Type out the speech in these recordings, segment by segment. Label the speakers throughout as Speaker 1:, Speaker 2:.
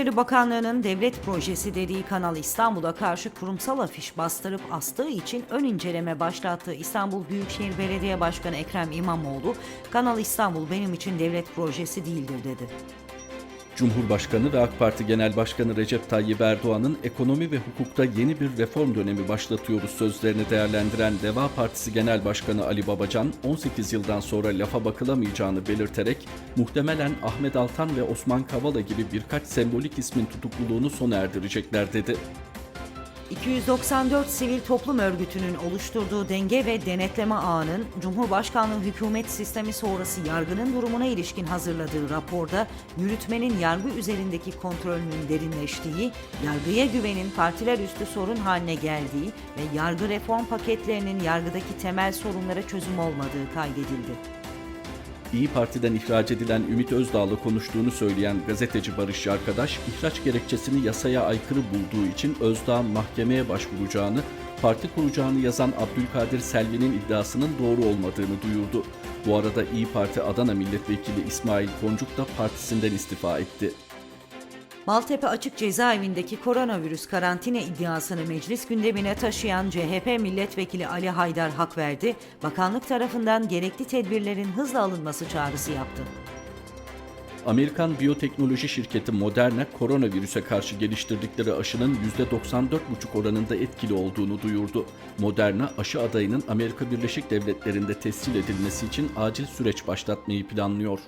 Speaker 1: İçişleri Bakanlığı'nın devlet projesi dediği Kanal İstanbul'a karşı kurumsal afiş bastırıp astığı için ön inceleme başlattığı İstanbul Büyükşehir Belediye Başkanı Ekrem İmamoğlu, Kanal İstanbul benim için devlet projesi değildir dedi.
Speaker 2: Cumhurbaşkanı ve AK Parti Genel Başkanı Recep Tayyip Erdoğan'ın ekonomi ve hukukta yeni bir reform dönemi başlatıyoruz sözlerini değerlendiren Deva Partisi Genel Başkanı Ali Babacan, 18 yıldan sonra lafa bakılamayacağını belirterek muhtemelen Ahmet Altan ve Osman Kavala gibi birkaç sembolik ismin tutukluluğunu sona erdirecekler dedi.
Speaker 1: 294 sivil toplum örgütünün oluşturduğu denge ve denetleme ağının Cumhurbaşkanlığı hükümet sistemi sonrası yargının durumuna ilişkin hazırladığı raporda yürütmenin yargı üzerindeki kontrolünün derinleştiği, yargıya güvenin partiler üstü sorun haline geldiği ve yargı reform paketlerinin yargıdaki temel sorunlara çözüm olmadığı kaydedildi.
Speaker 2: İyi Parti'den ihraç edilen Ümit Özdağ'la konuştuğunu söyleyen gazeteci Barış Arkadaş, ihraç gerekçesini yasaya aykırı bulduğu için Özdağ'ın mahkemeye başvuracağını, parti kuracağını yazan Abdülkadir Selvi'nin iddiasının doğru olmadığını duyurdu. Bu arada İyi Parti Adana Milletvekili İsmail Koncuk da partisinden istifa etti.
Speaker 1: Maltepe Açık Cezaevindeki koronavirüs karantina iddiasını meclis gündemine taşıyan CHP milletvekili Ali Haydar hak verdi, bakanlık tarafından gerekli tedbirlerin hızla alınması çağrısı yaptı.
Speaker 2: Amerikan biyoteknoloji şirketi Moderna, koronavirüse karşı geliştirdikleri aşının %94,5 oranında etkili olduğunu duyurdu. Moderna, aşı adayının Amerika Birleşik Devletleri'nde tescil edilmesi için acil süreç başlatmayı planlıyor.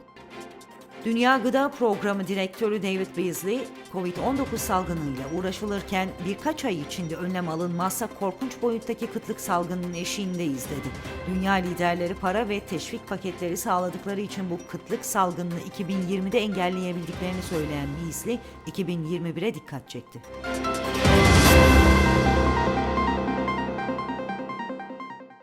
Speaker 1: Dünya Gıda Programı Direktörü David Beasley, COVID-19 salgınıyla uğraşılırken birkaç ay içinde önlem alınmazsa korkunç boyuttaki kıtlık salgınının eşiğindeyiz dedi. Dünya liderleri para ve teşvik paketleri sağladıkları için bu kıtlık salgınını 2020'de engelleyebildiklerini söyleyen Beasley, 2021'e dikkat çekti.